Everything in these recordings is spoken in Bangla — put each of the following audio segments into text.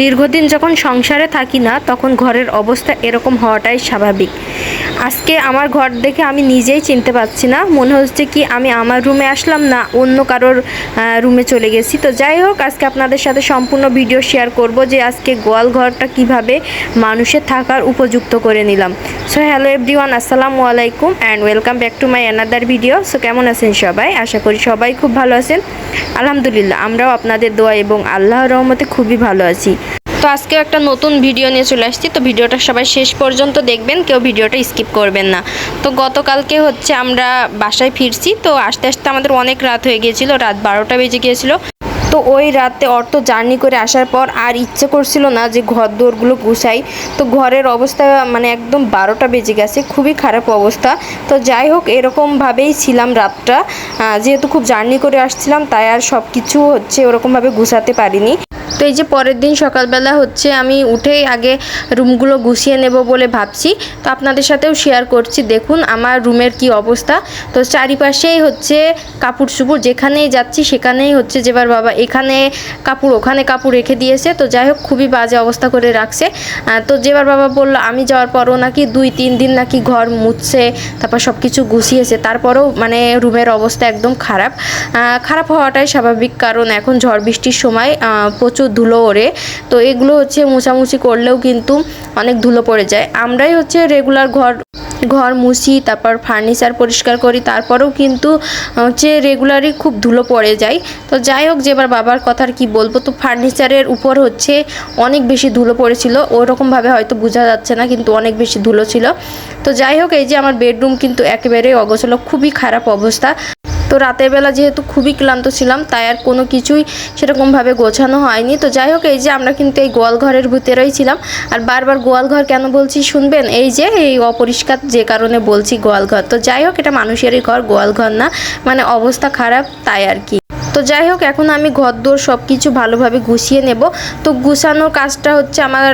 দীর্ঘদিন যখন সংসারে থাকি না তখন ঘরের অবস্থা এরকম হওয়াটাই স্বাভাবিক। আজকে আমার ঘর দেখে আমি নিজেই চিনতে পারছি না। মনে হচ্ছে কি আমি আমার রুমে আসলাম না, অন্য কারোর রুমে চলে গেছি। তো যাই হোক, আজকে আপনাদের সাথে সম্পূর্ণ ভিডিও শেয়ার করব যে আজকে গোয়াল ঘরটা কীভাবে মানুষের থাকার উপযুক্ত করে নিলাম। সো হ্যালো এভরিওয়ান আসসালামু আলাইকুম and welcome back to my another video so কেমন আছেন সবাই? আশা করি সবাই খুব ভালো আছেন। আলহামদুলিল্লাহ, আমরাও আপনাদের দোয়া এবং আল্লাহর রহমতে খুবই ভালো আছি। তো আজকে একটা নতুন ভিডিও নিয়ে চলে আসছি। তো ভিডিওটা সবাই শেষ পর্যন্ত দেখবেন, কেউ ভিডিওটা স্কিপ করবেন না। তো গতকালকে হচ্ছে আমরা বাসায় ফিরছি, তো আস্তে আস্তে আমাদের অনেক রাত হয়ে গিয়েছিল, রাত বারোটা বেজে গিয়েছিল। তো ওই রাতে অটো জার্নি করে আসার পর আর ইচ্ছে করছিল না যে ঘর দোরগুলো গুছাই। তো ঘরের অবস্থা মানে একদম বারোটা বেজে গেছে, খুবই খারাপ অবস্থা। তো যাই হোক, এরকমভাবেই ছিলাম রাতটা। যেহেতু খুব জার্নি করে আসছিলাম, তাই আর সব কিছু হচ্ছে ওরকমভাবে গুছাতে পারিনি। তো এই যে পরের দিন সকালবেলা হচ্ছে আমি উঠেই আগে রুমগুলো গুছিয়ে নেব বলে ভাবছি। তো আপনাদের সাথেও শেয়ার করছি। দেখুন আমার রুমের কি অবস্থা। তো চারিপাশেই হচ্ছে কাপড় চুপড় যেখানেই যাচ্ছি সেখানেই হচ্ছে যেবার বাবা এখানে কাপড় ওখানে কাপড় রেখে দিয়েছে। তো যাই হোক খুবই বাজে অবস্থা করে রাখছে। তো যেবার বাবা বলল আমি যাওয়ার পরও নাকি দুই তিন দিন নাকি ঘর মুছছে, তারপর সব কিছু গুছিয়েছে, তারপরেও মানে রুমের অবস্থা একদম খারাপ। খারাপ হওয়াটাই স্বাভাবিক কারণ এখন ঝড় বৃষ্টির সময় প্রচুর ধুলো ওড়ে। তো এগুলো হচ্ছে মোছামুছি করলেও কিন্তু অনেক ধুলো পড়ে যায়। আমরাই হচ্ছে রেগুলার ঘর ঘর মুছি, তারপর ফার্নিচার পরিষ্কার করি, তারপরেও কিন্তু হচ্ছে রেগুলারই খুব ধুলো পড়ে যায়। তো যাই হোক, যেবার বাবার কথার কি বলব, তো ফার্নিচারের উপর হচ্ছে অনেক বেশি ধুলো পড়েছিল। ওরকমভাবে হয়তো বোঝা যাচ্ছে না, কিন্তু অনেক বেশি ধুলো ছিল। তো যাই হোক, এই যে আমার বেডরুম কিন্তু একেবারেই অগোছলো, খুবই খারাপ অবস্থা। তো রাতের বেলা যেহেতু খুবই ক্লান্ত ছিলাম, তাই আর কোনো কিছুই সেরকমভাবে গোছানো হয়নি। তো যাই হোক, এই যে আমরা কিন্তু এই গোয়াল ঘরের ভিতরেই ছিলাম। আর বারবার গোয়াল ঘর কেন বলছি শুনবেন? এই যে, এই অপরিষ্কার যে কারণে বলছি গোয়াল ঘর তো যাই হোক, এটা মানুষেরই ঘর গোয়াল ঘর না। মানে অবস্থা খারাপ, তাই আর কি। যাই হোক, এখন আমি ঘর দোর সব কিছু ভালোভাবে গুছিয়ে নেব। তো গুছানোর কাজটা হচ্ছে আমার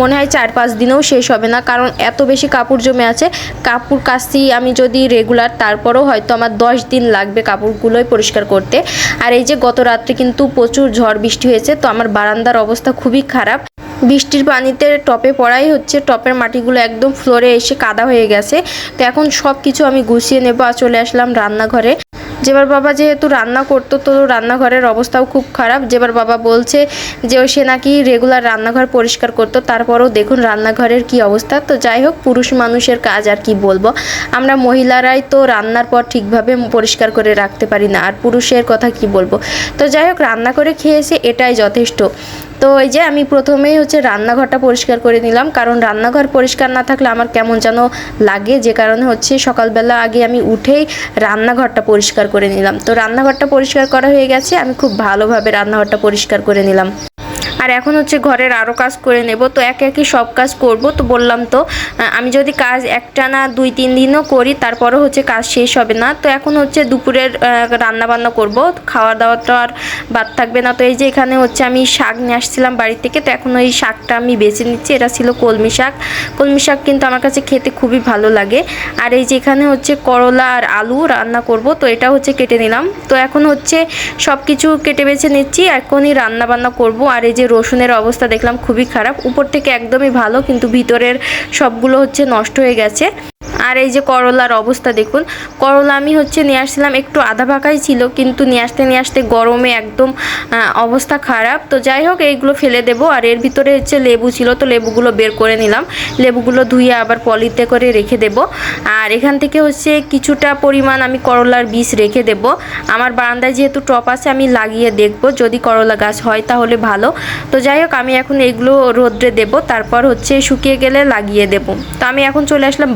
মনে হয় চার পাঁচ দিনেও শেষ হবে না, কারণ এত বেশি কাপড় জমে আছে। কাপড় কাচি আমি যদি রেগুলার তারপরেও হয়তো আমার দশ দিন লাগবে কাপড়গুলোই পরিষ্কার করতে। আর এই যে গত রাত্রে কিন্তু প্রচুর ঝড় বৃষ্টি হয়েছে, তো আমার বারান্দার অবস্থা খুবই খারাপ। বৃষ্টির পানিতে টপে পড়াই হচ্ছে, টপের মাটিগুলো একদম ফ্লোরে এসে কাদা হয়ে গেছে। তো এখন সব কিছু আমি গুছিয়ে নেব আর চলে আসলাম রান্নাঘরে। যেবার বাবা যেহেতু রান্না করতো, তো রান্নাঘরের অবস্থাও খুব খারাপ। যেবার বাবা বলছে যে ও সে নাকি রেগুলার রান্নাঘর পরিষ্কার করতো, তারপরেও দেখুন রান্নাঘরের কি অবস্থা। তো যাই হোক, পুরুষ মানুষের কাজ আর কি বলব। আমরা মহিলারাই তো রান্নার পর ঠিকভাবে পরিষ্কার করে রাখতে পারি না, আর পুরুষের কথা কি বলব? তো যাই হোক, রান্না করে খেয়েছে, এটাই যথেষ্ট। তো এই যে আমি প্রথমেই হচ্ছে রান্নাঘরটা পরিষ্কার করে নিলাম। কারণ রান্নাঘর পরিষ্কার না থাকলে আমার কেমন যেন লাগে, যে কারণে হচ্ছে সকালবেলা আগে আমি উঠেই রান্নাঘরটা পরিষ্কার করে নিলাম। তো রান্নাঘরটা পরিষ্কার করা হয়ে গেছে, আমি খুব ভালোভাবে রান্নাঘরটা পরিষ্কার করে নিলাম। আর এখন হচ্ছে ঘরের আরও কাজ করে নেব, তো একে একে সব কাজ করব। তো বললাম তো আমি যদি কাজ একটা না দুই তিন দিনও করি, তারপরও হচ্ছে কাজ শেষ হবে না। তো এখন হচ্ছে দুপুরের রান্না বান্না করব খাওয়া দাওয়াটা আর বাদ থাকবে না। তো এই যে এখানে হচ্ছে আমি শাক নিয়ে আসছিলাম বাড়ি থেকে, তো এখন ওই শাকটা আমি বেছে নিচ্ছি, এটা ছিল কলমি শাক। কলমি শাক কিন্তু আমার কাছে খেতে খুবই ভালো লাগে। আর এই যে এখানে হচ্ছে করলা আর আলু রান্না করব, তো এটা হচ্ছে কেটে নিলাম। তো এখন হচ্ছে সব কিছু কেটে বেছে নিচ্ছি, এখনই রান্না বান্না করব। আর এই যে রসুনের অবস্থা দেখলাম খুবই খারাপ। উপর থেকে একদমই ভালো, কিন্তু ভিতরের সবগুলো হচ্ছে নষ্ট হয়ে গেছে। আর এই যে করলার অবস্থা দেখুন, করলা আমি হচ্ছে নিয়ে আসছিলাম, একটু আধা পাকাই ছিল, কিন্তু নিয়ে আসতে নিয়ে আসতে গরমে একদম অবস্থা খারাপ। তো যাই হোক, এইগুলো ফেলে দেবো, আর এর ভিতরে হচ্ছে লেবু ছিল, তো লেবুগুলো বের করে নিলাম। লেবুগুলো ধুয়ে আবার পলিতে করে রেখে দেব। আর এখান থেকে হচ্ছে কিছুটা পরিমাণ আমি করলার বীজ রেখে দেব। আমার বারান্দায় যেহেতু টপ আছে, আমি লাগিয়ে দেখব, যদি করলা গাছ হয় তাহলে ভালো। তো যাই হোক, আমি এখন এইগুলো রোদ্রে দেব, তারপর হচ্ছে শুকিয়ে গেলে লাগিয়ে দেব। তো আমি এখন চলে আসলাম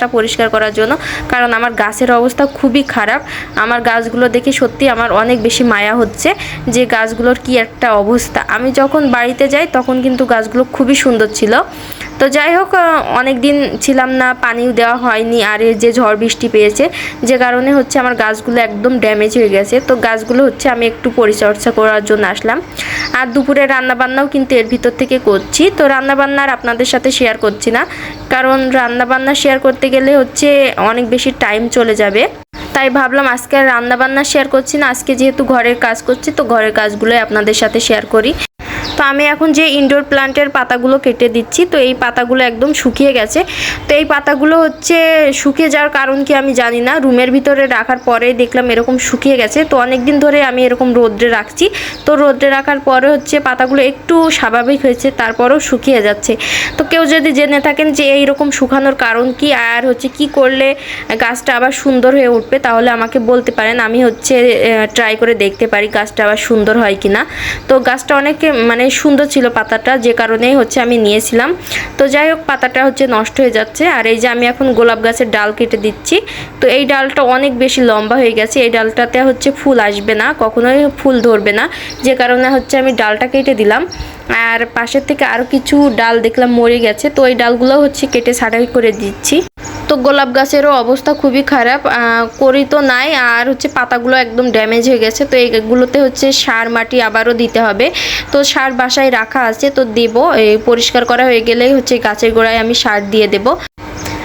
বারান্দাটা পরিষ্কার করার জন্য। কারণ আমার গাছের অবস্থা খুবই খারাপ। আমার গাছগুলো দেখে সত্যি আমার অনেক বেশি মায়া হচ্ছে যে গাছগুলোর কি একটা অবস্থা। আমি যখন বাড়িতে যাই তখন কিন্তু গাছগুলো খুবই সুন্দর ছিল। তো যাই হোক অনেক দিন ছিলাম না, পানিও দেওয়া হয়নি, আর যে ঝড় বৃষ্টি পেয়েছে, যে কারণে হচ্ছে আমার গাছগুলো একদম ড্যামেজ হয়ে গেছে। তো গাছগুলো হচ্ছে আমি একটু পরিচর্যা করার জন্য আসলাম। আর দুপুরে রান্নাবান্নাও কিন্তু এর ভিতর থেকে করছি। তো রান্নাবান্না আর আপনাদের সাথে শেয়ার করছি না। কারণ রান্নাবান্না শেয়ার করতে গেলে হচ্ছে অনেক বেশি টাইম চলে যাবে। তাই ভাবলাম আজকে রান্নাবান্না শেয়ার করছি না। আজকে যেহেতু ঘরের কাজ করছি, তো ঘরের কাজগুলোই আপনাদের সাথে শেয়ার করি। তো আমি এখন যে ইনডোর প্লান্টের পাতাগুলো কেটে দিচ্ছি, তো এই পাতাগুলো একদম শুকিয়ে গেছে। তো এই পাতাগুলো হচ্ছে শুকিয়ে যাওয়ার কারণ কি আমি জানি না। রুমের ভিতরে রাখার পরেই দেখলাম এরকম শুকিয়ে গেছে। তো অনেক দিন ধরে আমি এরকম রোদ্রে রাখছি। তো রোদ্রে রাখার পরে হচ্ছে পাতাগুলো একটু স্বাভাবিক হয়েছে, তারপরেও শুকিয়ে যাচ্ছে। তো কেউ যদি জেনে থাকেন যে এইরকম শুকানোর কারণ কি, আর হচ্ছে কি করলে গাছটা আবার সুন্দর হয়ে উঠবে, তাহলে আমাকে বলতে পারেন। আমি হচ্ছে ট্রাই করে দেখতে পারি গাছটা আবার সুন্দর হয় কি না তো গাছটা অনেক মানে সুন্দর ছিল পাতাটা, যে কারণেই হচ্ছে আমি নিয়েছিলাম। তো যাই হোক, পাতাটা হচ্ছে নষ্ট হয়ে যাচ্ছে। আর এই যে আমি এখন গোলাপ গাছের ডাল কেটে দিচ্ছি। তো এই ডালটা অনেক বেশি লম্বা হয়ে গেছে। এই ডালটাতে হচ্ছে ফুল আসবে না, কখনোই ফুল ধরবে না। যে কারণে হচ্ছে আমি ডালটা কেটে দিলাম। আর পাশের থেকে আরও কিছু ডাল দেখলাম মরে গেছে। তো এই ডালগুলো হচ্ছে কেটে ছাটাই করে দিচ্ছি। তো গোলাপ গাছেরও অবস্থা খুবই খারাপ করি তো নাই, আর হচ্ছে পাতাগুলো একদম ড্যামেজ হয়ে গেছে, তো এইগুলোতে হচ্ছে সার, মাটি আবারও দিতে হবে। তো সার বাসায় রাখা আছে, তো দেব, এই পরিষ্কার করা হয়ে গেলেই হচ্ছে গাছের গোড়ায় আমি সার দিয়ে দেব।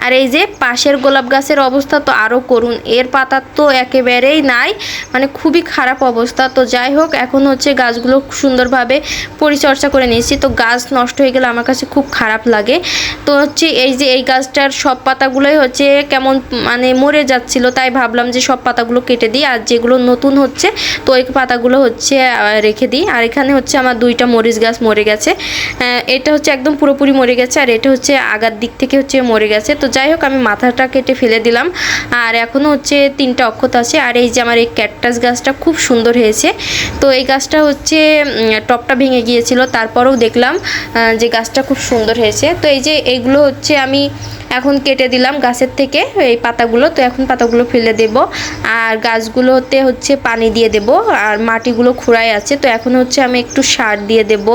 আর এই যে পাশের গোলাপ গাছের অবস্থা তো আরও করুন। এর পাতা তো একেবারেই নাই মানে খুবই খারাপ অবস্থা। তো যাই হোক, এখন হচ্ছে গাছগুলো সুন্দরভাবে পরিচর্যা করে নিয়েছি। তো গাছ নষ্ট হয়ে গেলে আমার কাছে খুব খারাপ লাগে। তো হচ্ছে এই যে এই গাছটার সব পাতাগুলোই হচ্ছে কেমন মানে মরে যাচ্ছিল, তাই ভাবলাম যে সব পাতাগুলো কেটে দিই। আর যেগুলো নতুন হচ্ছে, তো ওই পাতাগুলো হচ্ছে রেখে দিই। আর এখানে হচ্ছে আমার দুইটা মরিচ গাছ মরে গেছে। এটা হচ্ছে একদম পুরোপুরি মরে গেছে। আর এটা হচ্ছে আগার দিক থেকে হচ্ছে মরে গেছে। তো যাই হোক, আমি মাথাটা কেটে ফেলে দিলাম। আর এখনও হচ্ছে তিনটা অক্ষত আছে। আর এই যে আমার এই ক্যাকটাস গাছটা খুব সুন্দর হয়েছে। তো এই গাছটা হচ্ছে টপটা ভেঙে গিয়েছিল। তারপরেও দেখলাম যে গাছটা খুব সুন্দর হয়েছে। তো এই যে এইগুলো হচ্ছে আমি এখন কেটে দিলাম গাছের থেকে এই পাতাগুলো, তো এখন পাতাগুলো ফেলে দেব। আর গাছগুলোতে হচ্ছে পানি দিয়ে দেব, আর মাটিগুলো খুঁড়াই আছে, তো এখন হচ্ছে আমি একটু সার দিয়ে দেব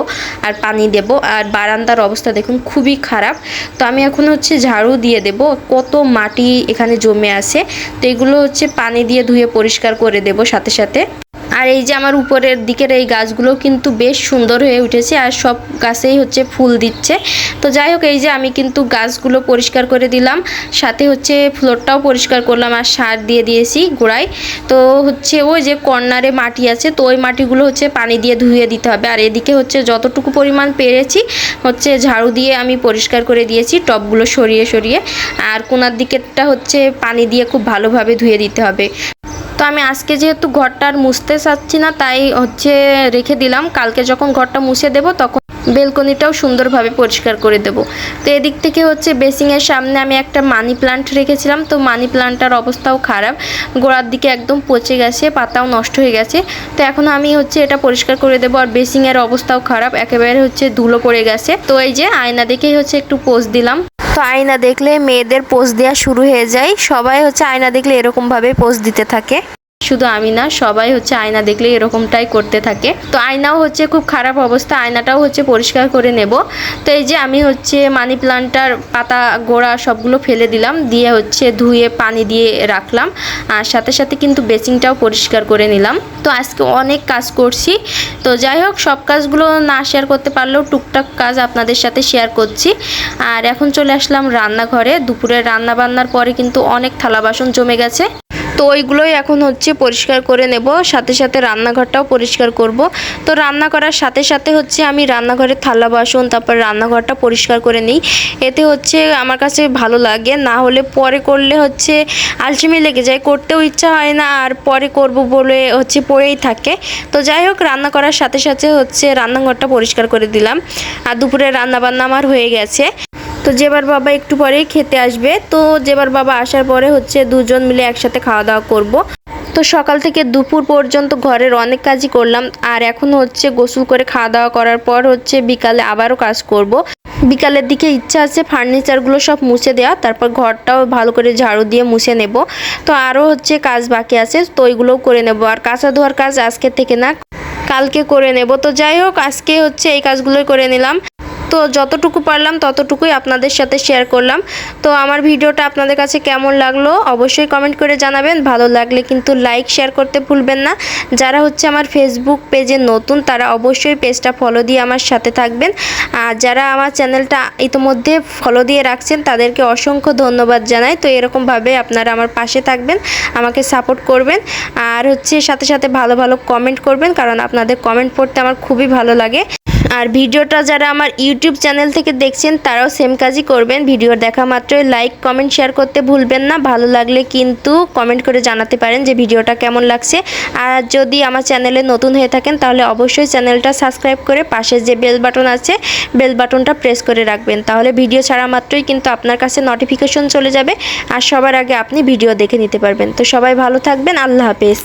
আর পানি দেব। আর বারান্দার অবস্থা দেখুন খুবই খারাপ, তো আমি এখন হচ্ছে ঝাড়ু দিয়ে দেব, কত মাটি এখানে জমে আছে। তো এগুলো হচ্ছে পানি দিয়ে ধুয়ে পরিষ্কার করে দেব সাথে সাথে। আর এই যে আমার উপরের দিকের এই গাছগুলো কিন্তু বেশ সুন্দর হয়ে উঠেছে আর সব গাছেই হচ্ছে ফুল দিচ্ছে। তো যাই হোক, এই যে আমি কিন্তু গাছগুলো পরিষ্কার করে দিলাম, সাথে হচ্ছে ফ্লোরটাও পরিষ্কার করলাম আর সার দিয়ে দিয়েছি গোড়ায়। তো হচ্ছে ওই যে কর্নারে মাটি আছে, তো ওই মাটিগুলো হচ্ছে পানি দিয়ে ধুয়ে দিতে হবে। আর এদিকে হচ্ছে যতটুকু পরিমাণ পেরেছি, হচ্ছে ঝাড়ু দিয়ে আমি পরিষ্কার করে দিয়েছি টবগুলো সরিয়ে সরিয়ে। আর কোনার দিকেরটা হচ্ছে পানি দিয়ে খুব ভালোভাবে ধুয়ে দিতে হবে। তো আমি আজকে যেহেতু ঘরটা আর মুছতে চাচ্ছি না, তাই হচ্ছে রেখে দিলাম। কালকে যখন ঘরটা মুছে দেব, তখন বেলকনিটাও সুন্দরভাবে পরিষ্কার করে দেব। তো এদিক থেকে হচ্ছে বেসিংয়ের সামনে আমি একটা মানি প্লান্ট রেখেছিলাম। তো মানি প্লান্টটার অবস্থাও খারাপ। গোড়ার দিকে একদম পচে গেছে, পাতাও নষ্ট হয়ে গেছে। তো এখন আমি হচ্ছে এটা পরিষ্কার করে দেবো আর বেসিংয়ের অবস্থাও খারাপ। একেবারে হচ্ছে ধুলো পড়ে গেছে। তো এই যে আয়না দেখেই হচ্ছে একটু পোজ দিলাম। তো আয়না দেখলে মেয়েদের পোজ দেওয়া শুরু হয়ে যায়। সবাই হচ্ছে আয়না দেখলে এরকমভাবে পোজ দিতে থাকে। শুধু আমি না, সবাই হচ্ছে আয়না দেখলে এরকমটাই করতে থাকে। তো আয়নাও হচ্ছে খুব খারাপ অবস্থা, আয়নাটাও হচ্ছে পরিষ্কার করে নেব। তো এই যে আমি হচ্ছে মানি প্লান্টটার পাতা গোড়া সবগুলো ফেলে দিলাম, দিয়ে হচ্ছে ধুয়ে পানি দিয়ে রাখলাম। আর সাথে সাথে কিন্তু বেসিংটাও পরিষ্কার করে নিলাম। তো আজকে অনেক কাজ করছি। তো যাই হোক, সব কাজগুলো না শেয়ার করতে পারলেও টুকটাক কাজ আপনাদের সাথে শেয়ার করছি। আর এখন চলে আসলাম রান্নাঘরে। দুপুরে রান্না বান্নার পরে কিন্তু অনেক থালা বাসন জমে গেছে। তো ওইগুলোই এখন হচ্ছে পরিষ্কার করে নেব। সাথে সাথে রান্নাঘরটাও পরিষ্কার করব। তো রান্না করার সাথে সাথে হচ্ছে আমি রান্নাঘরের থালা, বাসন, তারপর রান্নাঘরটা পরিষ্কার করে নিই। এতে হচ্ছে আমার কাছে ভালো লাগে। না হলে পরে করলে হচ্ছে আলসেমি লেগে যায়। করতেও ইচ্ছা হয় না, আর পরে করব বলে হচ্ছে পড়েই থাকে। তো যাই হোক, রান্না করার সাথে সাথে হচ্ছে রান্নাঘরটা পরিষ্কার করে দিলাম। আর দুপুরে রান্নাবান্না আমার হয়ে গেছে। তো যেবার বাবা একটু পরেই খেতে আসবে, তো যেবার বাবা আসার পরে হচ্ছে দুজন মিলে একসাথে খাওয়া দাওয়া করব। তো সকাল থেকে দুপুর পর্যন্ত ঘরের অনেক কাজই করলাম, আর এখন হচ্ছে গোসল করে খাওয়া দাওয়া করার পর হচ্ছে বিকালে আবারও কাজ করব। বিকালের দিকে ইচ্ছা আছে ফার্নিচারগুলো সব মুছে দেওয়া, তারপর ঘরটাও ভালো করে ঝাড়ু দিয়ে মুছে নেব তো আরও হচ্ছে কাজ বাকি আছে, তো ওইগুলোও করে নেব আর কাঁচা ধোয়ার কাজ আজকে থেকে না, কালকে করে নেব তো যাই হোক, আজকে হচ্ছে এই কাজগুলোই করে নিলাম তো যতটুকু পারলাম ততটুকুই আপনাদের সাথে শেয়ার করলাম। তো আমার ভিডিওটা আপনাদের কাছে কেমন লাগল অবশ্যই কমেন্ট করে জানাবেন। ভালো লাগলে কিন্তু লাইক শেয়ার করতে ভুলবেন না। যারা হচ্ছে আমার ফেসবুক পেজে নতুন, তারা অবশ্যই পেজটা ফলো দিয়ে আমার সাথে থাকবেন। আর যারা আমার চ্যানেলটা ইতোমধ্যে ফলো দিয়ে রাখছেন, তাদেরকে অসংখ্য ধন্যবাদ জানাই। তো এরকমভাবে আপনারা আমার পাশে থাকবেন, আমাকে সাপোর্ট করবেন। আর হচ্ছে সাথে সাথে ভালো ভালো কমেন্ট করবেন, কারণ আপনাদের কমেন্ট পড়তে আমার খুবই ভালো লাগে। আর ভিডিওটা যারা আমার ইউটিউব চ্যানেল থেকে দেখছেন, তারাও সেম কাজই করবেন। ভিডিও দেখা মাত্রই লাইক কমেন্ট শেয়ার করতে ভুলবেন না। ভালো লাগলে কিন্তু কমেন্ট করে জানাতে পারেন যে ভিডিওটা কেমন লাগছে। আর যদি আমার চ্যানেলে নতুন হয়ে থাকেন, তাহলে অবশ্যই চ্যানেলটা সাবস্ক্রাইব করে পাশে যে বেল বাটন আছে বেল বাটনটা প্রেস করে রাখবেন। তাহলে ভিডিও ছাড়া মাত্রই কিন্তু আপনার কাছে নোটিফিকেশন চলে যাবে। আর সবার আগে আপনি ভিডিও দেখে নিতে পারবেন। তো সবাই ভালো থাকবেন। আল্লাহ হাফেজ।